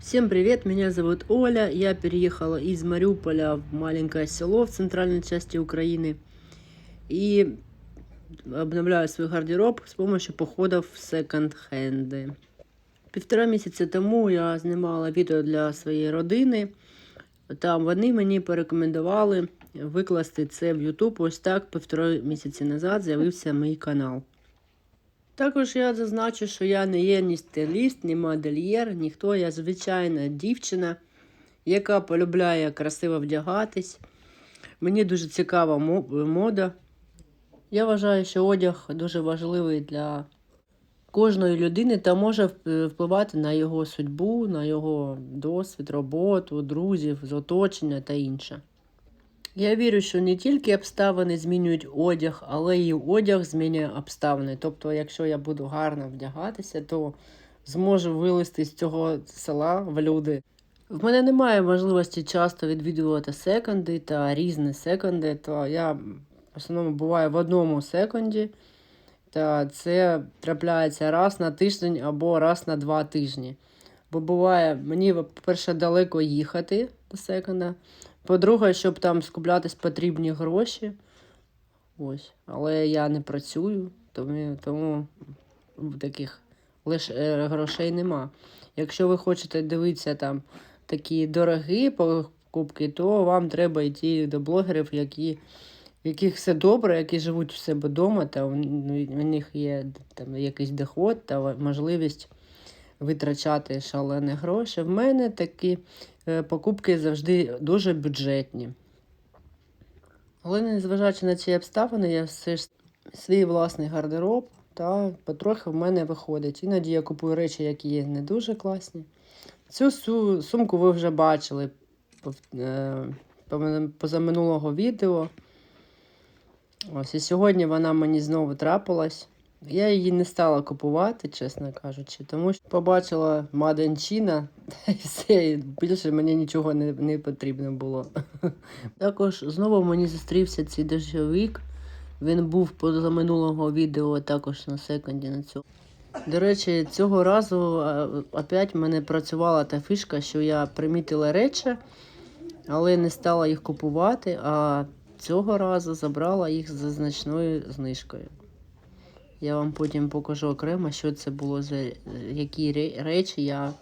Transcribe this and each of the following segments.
Всем привет, меня зовут Оля. Я переехала из Мариуполя в маленькое село в центральной части Украины. И обновляю свой гардероб с помощью походов в секонд-хенди. Півтора місяці тому я знімала відео для своєї родини. Там вони мені порекомендували викласти це в YouTube. Ось так півтора місяці назад з'явився мій канал. Також я зазначу, що я не є ні стиліст, ні модельєр, ніхто. Я звичайна дівчина, яка полюбляє красиво вдягатись. Мені дуже цікава мода. Я вважаю, що одяг дуже важливий для кожної людини та може впливати на його судьбу, на його досвід, роботу, друзів, з оточення та інше. Я вірю, що не тільки обставини змінюють одяг, але й одяг змінює обставини. Тобто, якщо я буду гарно вдягатися, то зможу вилізти з цього села в люди. В мене немає можливості часто відвідувати секонди та різні секонди, то я в основному буваю в одному секонді. Та це трапляється раз на тиждень або раз на два тижні. Бо буває, мені, по-перше, далеко їхати до секонда. По-друге, щоб там скуплятись потрібні гроші. Ось. Але я не працюю, тому, тому таких лише грошей нема. Якщо ви хочете дивитися там такі дорогі покупки, то вам треба йти до блогерів, які, в яких все добре, які живуть у себе вдома, та у них є там якийсь доход та можливість витрачати шалені гроші. В мене такі покупки завжди дуже бюджетні. Але незважаючи на ці обставини, я все ж свій власний гардероб та потрохи в мене виходить. Іноді я купую речі, які є не дуже класні. Цю сумку ви вже бачили е, позаминулого відео. Ось і сьогодні вона мені знову трапилась. Я її не стала купувати, чесно кажучи, тому що побачила та й все, і більше мені нічого не, не потрібно було. Також знову мені зустрівся цей дощовик. Він був позаминулого відео також на секунді на цьому. До речі, цього разу опять в мене працювала та фішка, що я примітила речі, але не стала їх купувати, а цього разу забрала їх за значною знижкою. Я вам потім покажу окремо, що це було за які речі я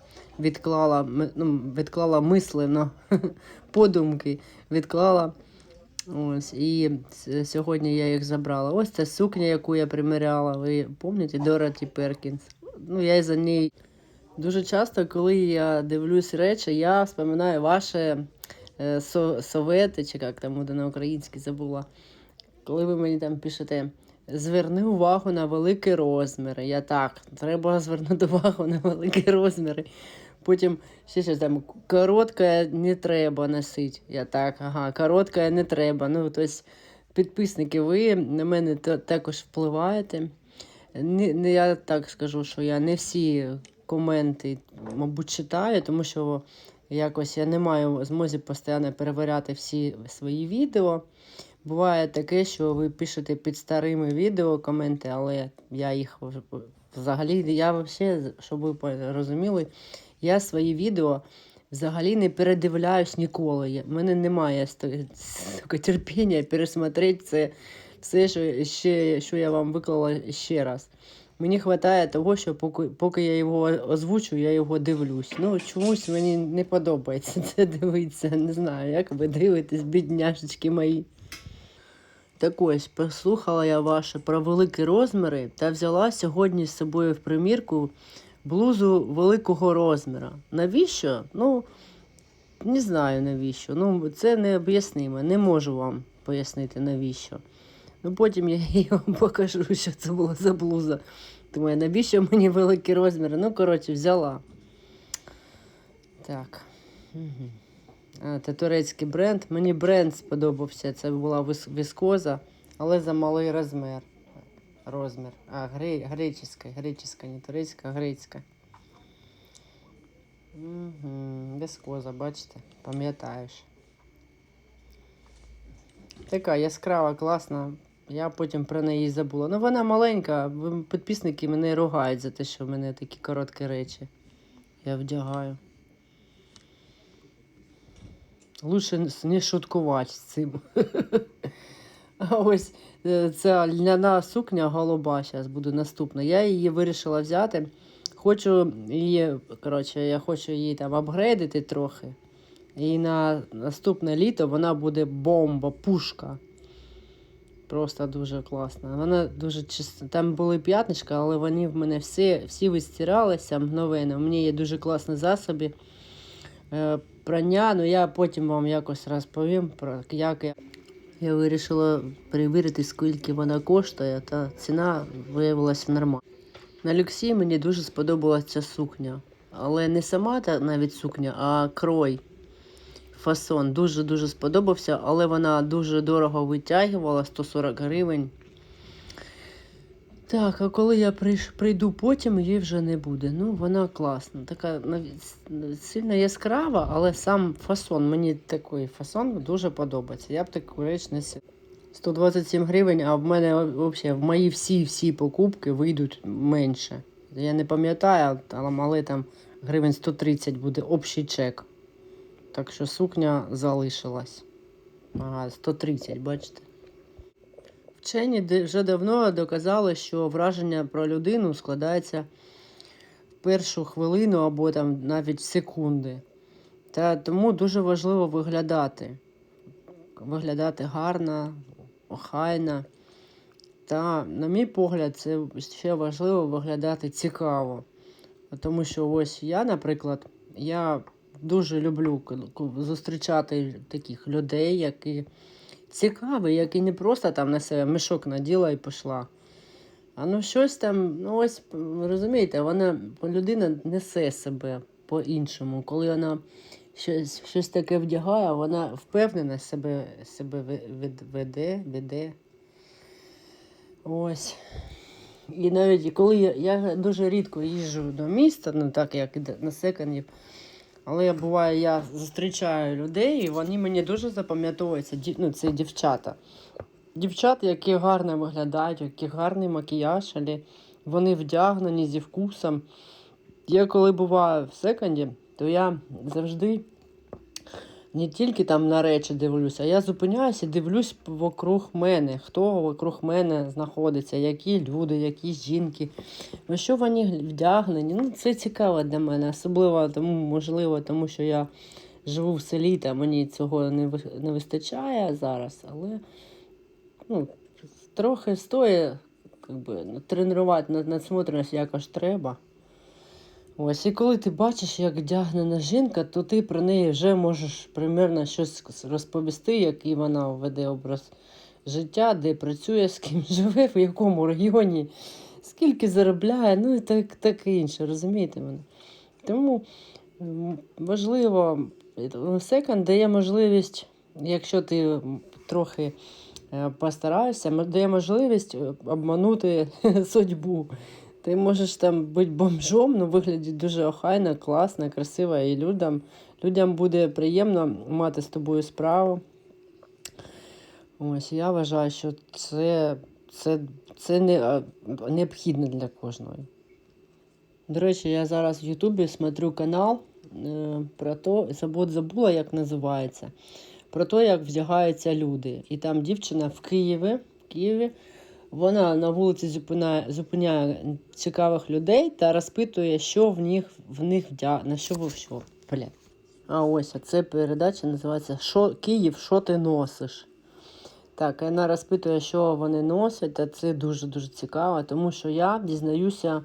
відклала, ну, відклала мислено, подумки, відклала. Ось, і сьогодні я їх забрала. Ось ця сукня, яку я приміряла. Ви пам'ятаєте Дороті Перкінс? Ну, я за неї дуже часто, коли я дивлюсь речі, я вспоминаю ваші е, со- совети, чи як там буде на українській забула. Коли ви мені там пишете, зверни увагу на великі розміри. Я так, треба звернути увагу на великі розміри. Потім ще щось там коротке не треба носити. Я так, ага, коротке не треба. Ну, тобто, підписники, ви на мене також впливаєте. Не, не, я так скажу, що я не всі коменти, мабуть, читаю, тому що якось я не маю змозі постійно перевіряти всі свої відео. Буває таке, що ви пишете під старими відео коменти, але я їх взагалі, я взагалі, щоб ви розуміли, я свої відео взагалі не передивляюсь ніколи. В мене немає терпіння пересмотрети це все, що, ще, що я вам виклала ще раз. Мені вистачає того, що поки, поки я його озвучу, я його дивлюсь. Ну, чомусь мені не подобається це дивитися. Не знаю, як ви дивитесь, бідняшечки мої. Так ось, послухала я ваше про великі розміри та взяла сьогодні з собою в примірку блузу великого розміра. Навіщо? Ну, не знаю навіщо. Ну, це необ'яснимо. Не можу вам пояснити навіщо. Ну, потім я їй вам покажу, що це була за блуза. Думаю, навіщо мені великі розміри? Ну, коротше, взяла. Так. Угу. А, це турецький бренд. Мені бренд сподобався. Це була віскоза, але за малий розмір. Розмір. А, гре... греческа, греческа, не турецька, а грецька. Угу. Віскоза, бачите, пам'ятаєш. Така яскрава, класна. Я потім про неї забула. Ну, вона маленька, підписники мене ругають за те, що в мене такі короткі речі. Я вдягаю. Лучше не шуткувати з цим. А ось е, ця льняна сукня голуба, зараз буде наступна. Я її вирішила взяти. Хочу її, коротше, я хочу її там апгрейдити трохи. І на наступне літо вона буде бомба, пушка. Просто дуже класна. Вона дуже чиста. Там були п'ятничка, але вони в мене всі, всі вистиралися мгновенно. У мене є дуже класні засоби прання. Ну я потім вам якось розповім про як я. Я вирішила перевірити, скільки вона коштує, та ціна виявилася нормальна. На люксі мені дуже сподобалася сукня. Але не сама та навіть сукня, а крой. Фасон дуже-дуже сподобався, але вона дуже дорого витягувала 140 гривень. Так, а коли я прийду потім, її вже не буде. Ну, вона класна. Така сильно яскрава, але сам фасон, мені такий фасон дуже подобається. Я б таку реч не сила. 127 гривень, а в мене взагалі в мої всі-всі покупки вийдуть менше. Я не пам'ятаю, але там гривень 130 буде общий чек. Так що сукня залишилась. Ага, 130, бачите. Вчені вже давно доказали, що враження про людину складається в першу хвилину або там навіть секунди. Та тому дуже важливо виглядати. Виглядати гарно, охайно. Та, на мій погляд, це ще важливо виглядати цікаво. Тому що ось я, наприклад, я дуже люблю зустрічати таких людей, які цікаві, які не просто там на себе мішок наділа і пішла. А ну щось там, ну ось розумієте, вона людина несе себе по-іншому. Коли вона щось, щось таке вдягає, вона впевнена себе, себе веде, веде. Ось. І навіть коли я, я дуже рідко їжджу до міста, ну так як на секондів, але буває, я зустрічаю людей, і вони мені дуже запам'ятовуються. Ді- Ну, це дівчата. Дівчата, які гарно виглядають, які гарний макіяж, але вони вдягнені зі вкусом. Я коли буваю в секонді, то я завжди не тільки там на речі дивлюся, а я зупиняюся дивлюсь вокруг мене, хто вокруг мене знаходиться, які люди, які жінки, на що вони вдягнені. Ну, це цікаво для мене, особливо тому, можливо, тому що я живу в селі, та мені цього не, ви- не вистачає зараз, але ну, трохи стоїть как би, ну, тренувати над- надсмотреність якось треба. Ось, і коли ти бачиш, як вдягнена жінка, то ти про неї вже можеш примерно щось розповісти, який вона веде образ життя, де працює, з ким живе, в якому регіоні, скільки заробляє, ну і так, так і інше, розумієте мене? Тому важливо, секонд дає можливість, якщо ти трохи е, постараєшся, дає можливість е, обманути судьбу. Ти можеш там бути бомжом, ну виглядить дуже охайно, класно, красиво, і людям, людям буде приємно мати з тобою справу. Ось я вважаю, що це, це, це не, необхідно для кожного. До речі, я зараз в Ютубі смотрю канал е, про то, забула, забула, як називається, про те, як вдягаються люди. І там дівчина в Києві, в Києві вона на вулиці зупиняє, зупиняє цікавих людей та розпитує, що в них в них на що ви що. Блядь. А ось а це передача називається що, Київ, що ти носиш? Так, вона розпитує, що вони носять, та це дуже-дуже цікаво, тому що я дізнаюся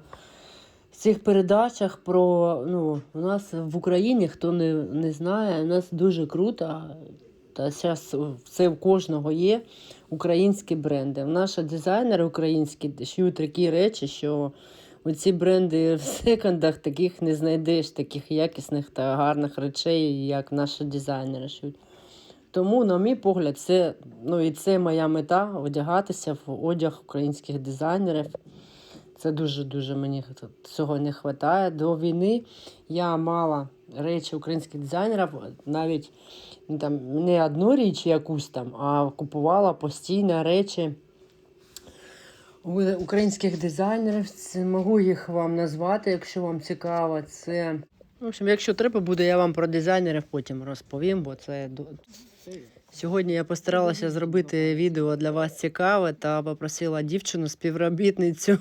в цих передачах про. Ну, у нас в Україні, хто не, не знає, у нас дуже круто. Та зараз це в кожного є українські бренди. Наші дизайнери українські шиють такі речі, що оці бренди в секондах таких не знайдеш, таких якісних та гарних речей, як наші дизайнери шиють. Тому, на мій погляд, це, ну, і це моя мета одягатися в одяг українських дизайнерів. Це дуже-дуже мені цього не вистачає. До війни я мала речі українських дизайнерів, навіть там, не одну річ якусь там, а купувала постійно речі українських дизайнерів. Це можу їх вам назвати, якщо вам цікаво. Це В общем, якщо треба буде, я вам про дизайнерів потім розповім, бо це Сьогодні я постаралася зробити відео для вас цікаве та попросила дівчину, співробітницю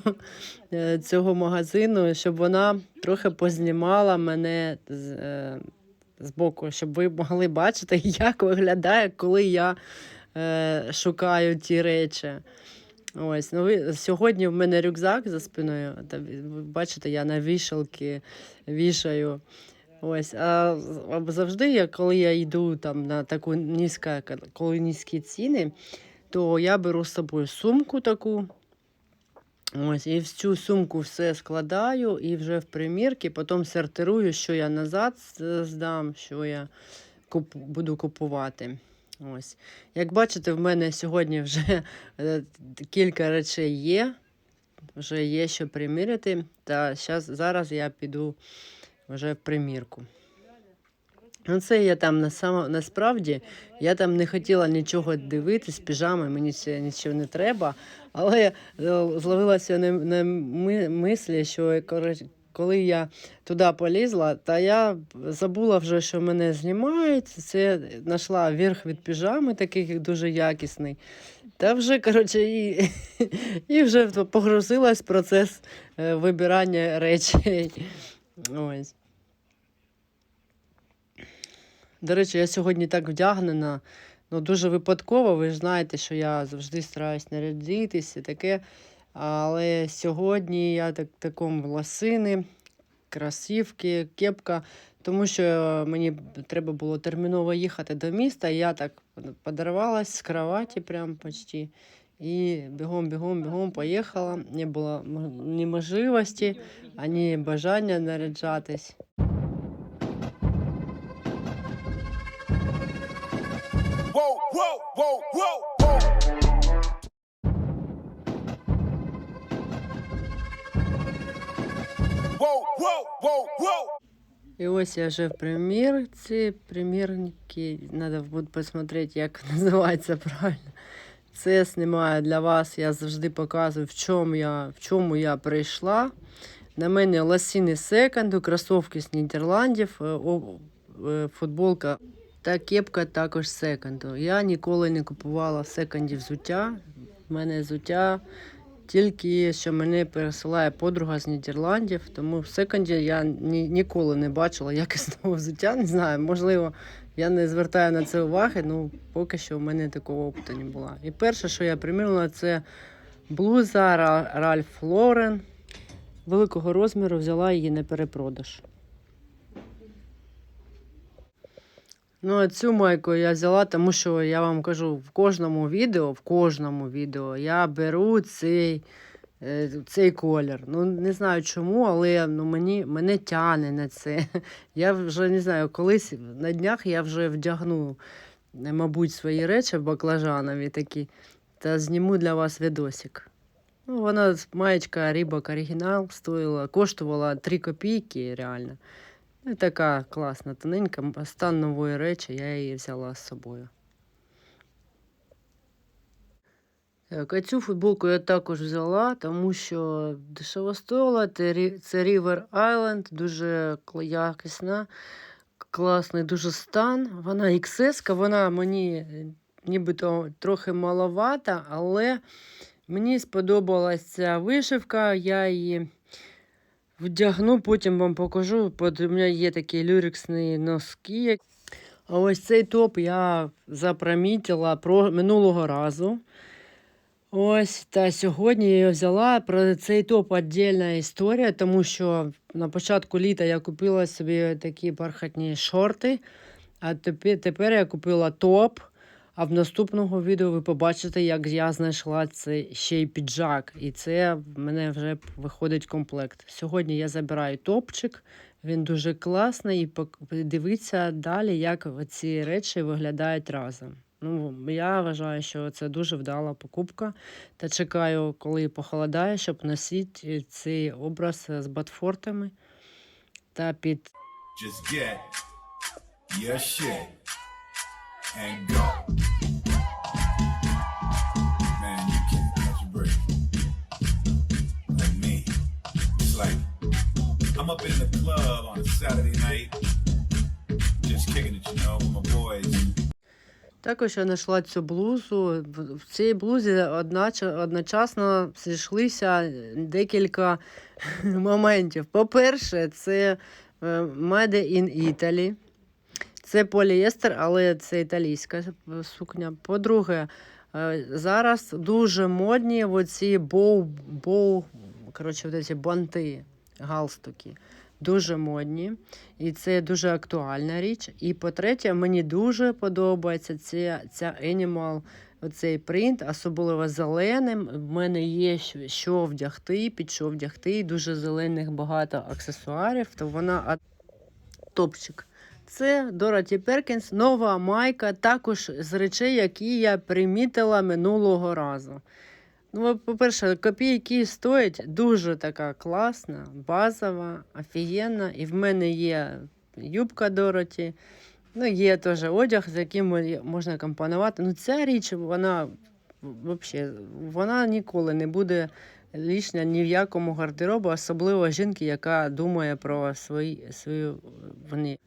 е, цього магазину, щоб вона трохи познімала мене з, е, боку, щоб ви могли бачити, як виглядає, коли я е, шукаю ті речі. Ось, ну ви сьогодні в мене рюкзак за спиною. Та ви бачите, я на вішалки вішаю. Ось, а а завжди, я, коли я йду там на таку низьку, коли низькі ціни, то я беру з собою сумку таку. Ось, і в цю сумку все складаю і вже в примірки, потім сортирую, що я назад здам, що я куп, буду купувати. Ось. Як бачите, в мене сьогодні вже е, кілька речей є. Вже є що приміряти. Та зараз я піду вже в примірку. Ну, це я там на само, насправді я там не хотіла нічого дивитись, піжами, мені це нічого не треба. Але е, зловилася на, на ми- мислі, що коли я туди полізла, та я забула вже, що мене знімають. Це знайшла верх від піжами, такий дуже якісний. Та вже, коротше, і, і вже погрузилась процес е, вибирання речей. Ось. До речі, я сьогодні так вдягнена. Ну, дуже випадково. Ви ж знаєте, що я завжди стараюсь нарядитися, таке. Але сьогодні я так такому лосини, красивки, кепка, тому що мені треба було терміново їхати до міста. Я так подорвалась з кроваті прям почти. І бігом, бігом, бігом поїхала. Не було ні можливості, ані бажання наряджатись. Whoa, whoa, whoa, whoa, whoa. Whoa, whoa, whoa, whoa. І ось я вже в примірці. Примірники. Треба буде посмотрети, як називається правильно. Це я знімаю для вас. Я завжди показую, в чому я, в чому я прийшла. На мене лосіни секонду, кросовки з Нідерландів, е, е, футболка та кепка також секонду. Я ніколи не купувала в секонді взуття. В мене взуття тільки що мене пересилає подруга з Нідерландів, тому в секонді я ні, ніколи не бачила якісного взуття. Не знаю, можливо, я не звертаю на це уваги, ну поки що в мене такого опиту не було. І перше, що я примірила, це блуза Ральф Лорен. Великого розміру взяла її на перепродаж. Ну, а цю майку я взяла, тому що я вам кажу, в кожному відео, в кожному відео я беру цей, е, цей колір. Ну, не знаю чому, але ну, мені, мене тяне на це. Я вже не знаю, колись на днях я вже вдягну, е, мабуть, свої речі баклажанові такі, та зніму для вас відосик. Ну, вона маєчка Рібок оригінал стоїла, коштувала 3 копійки реально. Ну, така класна, тоненька, стан нової речі, я її взяла з собою. Так, а цю футболку я також взяла, тому що дешево стоїла. Це River Island, дуже якісна, класний дуже стан. Вона XS, вона мені е, нібито трохи маловата, але мені сподобалася вишивка, я її вдягну, потім вам покажу. От у мене є такі люрексні носки. А ось цей топ я запримітила про минулого разу. Ось, та сьогодні я взяла. Про цей топ віддільна історія, тому що на початку літа я купила собі такі бархатні шорти, а тепер я купила топ. А в наступному відео ви побачите, як я знайшла цей ще й піджак. І це в мене вже виходить комплект. Сьогодні я забираю топчик, він дуже класний, і пок- дивіться далі, як ці речі виглядають разом. Ну, я вважаю, що це дуже вдала покупка. Та чекаю, коли похолодає, щоб носити цей образ з ботфортами та під Just get your shit and go. Man, you can't catch a break. Like me. It's like I'm up in the club on a Saturday night, just kicking it, you know, with my boys. Також я знайшла цю блузу. В- цій блузі одночасно зійшлися декілька моментів. По-перше, це е, Made in Italy. Це полієстер, але це італійська сукня. По-друге, е, зараз дуже модні оці боу, боу, коротше, от ці банти, галстуки. Дуже модні. І це дуже актуальна річ. І по-третє, мені дуже подобається ця, ця Animal, оцей принт, особливо зеленим. В мене є що вдягти, під що вдягти. Дуже зелених багато аксесуарів, то вона топчик. Це Дороті Перкінс, нова майка, також з речей, які я примітила минулого разу. Ну, по-перше, копійки стоять дуже така класна, базова, офігенна. І в мене є юбка Дороті. Ну, є теж одяг, з яким можна компонувати. Ну, ця річ, вона взагалі, вона ніколи не буде лишня ні в якому гардеробу, особливо жінки, яка думає про свої, свою вони.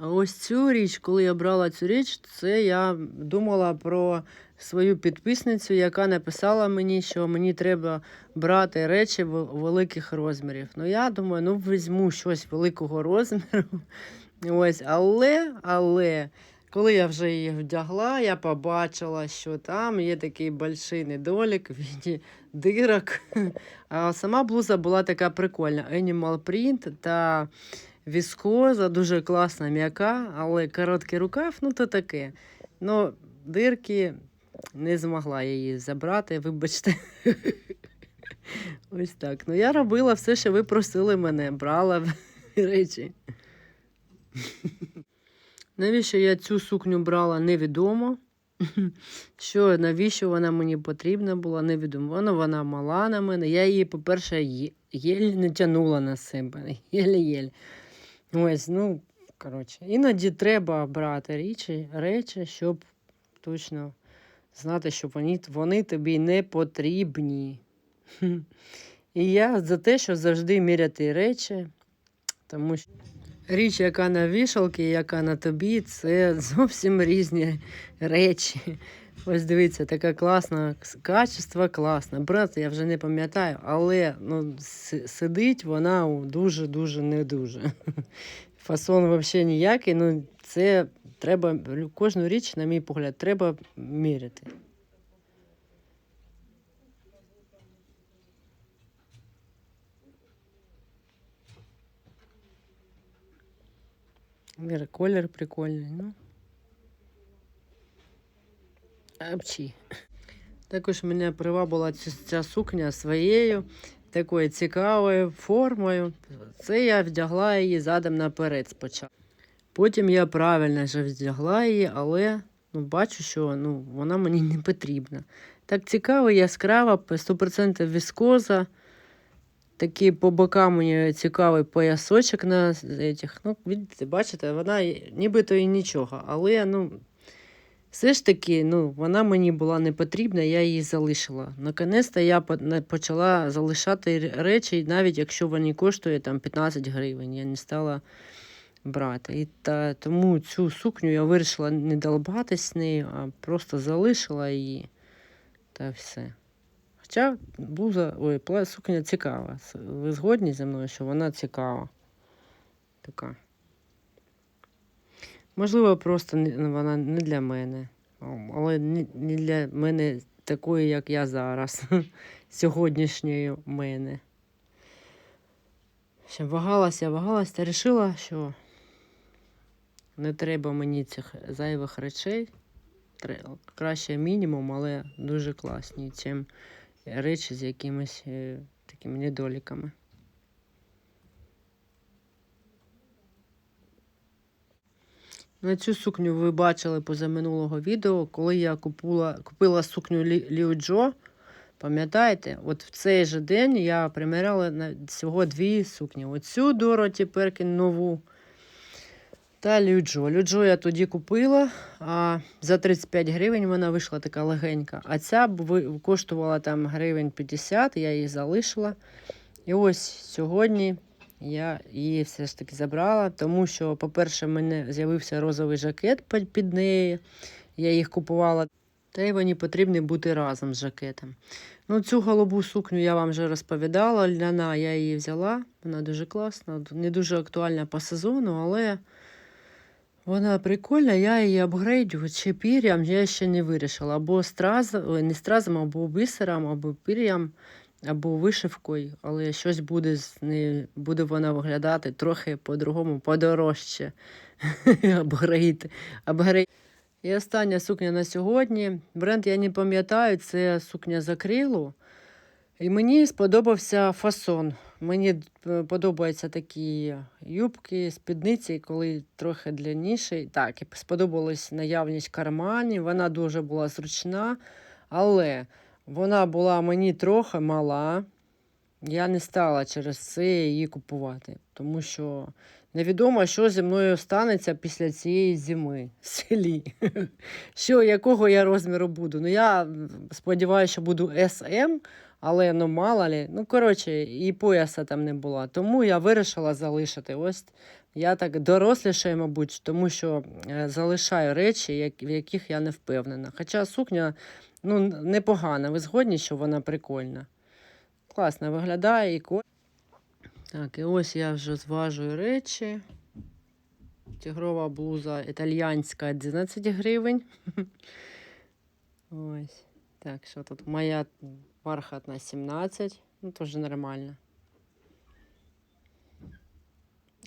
Ось цю річ, коли я брала цю річ, це я думала про свою підписницю, яка написала мені, що мені треба брати речі вел- великих розмірів. Ну, я думаю, ну візьму щось великого розміру. Ось, але, але, коли я вже її вдягла, я побачила, що там є такий больший недолік в дирок. А сама блуза була така прикольна. Animal print та віскоза, дуже класна, м'яка, але короткий рукав, ну то таке. Ну, дирки не змогла її забрати, вибачте. Ось так. Ну, я робила все, що ви просили мене, брала речі. Навіщо я цю сукню брала, невідомо. Що, навіщо вона мені потрібна була, невідомо. Вона, вона мала на мене. Я її, по-перше, єль не тягнула на себе. Єлі-єль. Ось, ну, коротше, іноді треба брати речі, речі, щоб точно знати, що вони, вони тобі не потрібні. І я за те, що завжди міряти речі, тому що річ, яка на вішалці, яка на тобі, це зовсім різні речі. Ось дивіться, така класна качество класне. Брат, я вже не пам'ятаю, але ну, сидить вона дуже-дуже не дуже. Фасон взагалі ніякий. Ну, це треба кожну річ, на мій погляд, треба міряти. Мір- Колір прикольний, ну. Апчі. Також мене привабила ця, сукня своєю такою цікавою формою. Це я вдягла її задом наперед спочатку. Потім я правильно вже вдягла її, але ну, бачу, що ну, вона мені не потрібна. Так цікаво, яскрава, 100% віскоза. Такий по бокам у неї цікавий поясочок на этих. Ну, бачите, вона нібито і нічого, але ну, все ж таки, ну, вона мені була не потрібна, я її залишила. Наконець-то я почала залишати речі, навіть якщо вони коштують там 15 гривень. Я не стала брати. І та, тому цю сукню я вирішила не долбатись з нею, а просто залишила її та все. Хоча блуза, ой, сукня цікава. Ви згодні зі мною, що вона цікава. Така. Можливо, просто ну, вона не для мене. Але не для мене такої, як я зараз. Сьогоднішньої мене. Ще вагалася, вагалася та вирішила, що не треба мені цих зайвих речей. Краще мінімум, але дуже класні, чим речі з якимись е, такими недоліками. На цю сукню ви бачили позаминулого відео, коли я купила, купила сукню Лі, Ліу Джо. Пам'ятаєте, от в цей же день я приміряла на всього дві сукні. Оцю Дороті Перкін нову та Люджо. Люджо я тоді купила, а за 35 гривень вона вийшла така легенька. А ця коштувала там гривень 50, я її залишила. І ось сьогодні я її все ж таки забрала, тому що, по-перше, в мене з'явився розовий жакет під- неї. Я їх купувала. Та й мені потрібно бути разом з жакетом. Ну, цю голубу сукню я вам вже розповідала. Ляна я її взяла. Вона дуже класна, не дуже актуальна по сезону, але вона прикольна. Я її апгрейдю чи пір'ям, я ще не вирішила. Або страз, ой, не стразом, або бисером, або пір'ям, або вишивкою. Але щось буде з нею, буде вона виглядати трохи по-другому, подорожче. Апгрейд. Апгрейд. І остання сукня на сьогодні. Бренд я не пам'ятаю, це сукня з. І мені сподобався фасон. Мені е, подобаються такі юбки, спідниці, коли трохи длинніші. Так, сподобалась наявність карманів. Вона дуже була зручна, але вона була мені трохи мала. Я не стала через це її купувати, тому що невідомо, що зі мною станеться після цієї зими в селі. Що, якого я розміру буду? Ну, я сподіваюся, що буду SM, але ну мало лі. Ну, коротше, і пояса там не було. Тому я вирішила залишити. Ось я так дорослішаю, мабуть, тому що е, залишаю речі, в яких я не впевнена. Хоча сукня ну, непогана. Ви згодні, що вона прикольна? Класно виглядає і ко- Так, і ось я вже зважую речі. Тигрова блуза італьянська 11 гривень. Ось. Так, що тут? Моя бархатна 17. Ну, теж нормально.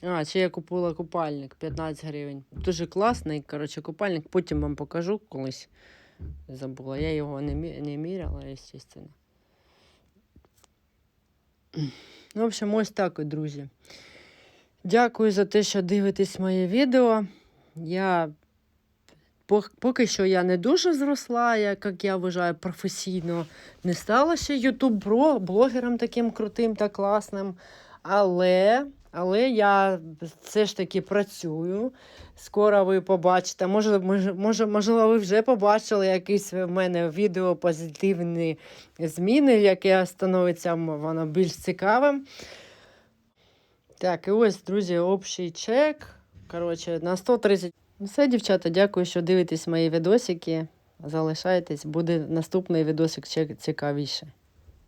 А, ще я купила купальник 15 гривень. Дуже класний, коротше, купальник. Потім вам покажу колись. Забула. Я його не, не міряла, звісно. Ну, в общем, ось так, друзі. Дякую за те, що дивитесь моє відео. Я поки що я не дуже зросла, як, як я вважаю, професійно. Не стала ще ютуб блогером таким крутим та класним. Але, але я все ж таки працюю. Скоро ви побачите. Може, може, можливо, ви вже побачили якісь в мене відео позитивні зміни, яке становиться воно більш цікавим. Так, і ось, друзі, общий чек. Коротше, на 130. Ну, Все, дівчата, дякую, що дивитесь мої відосики. Залишайтесь, буде наступний відосик ще цікавіше.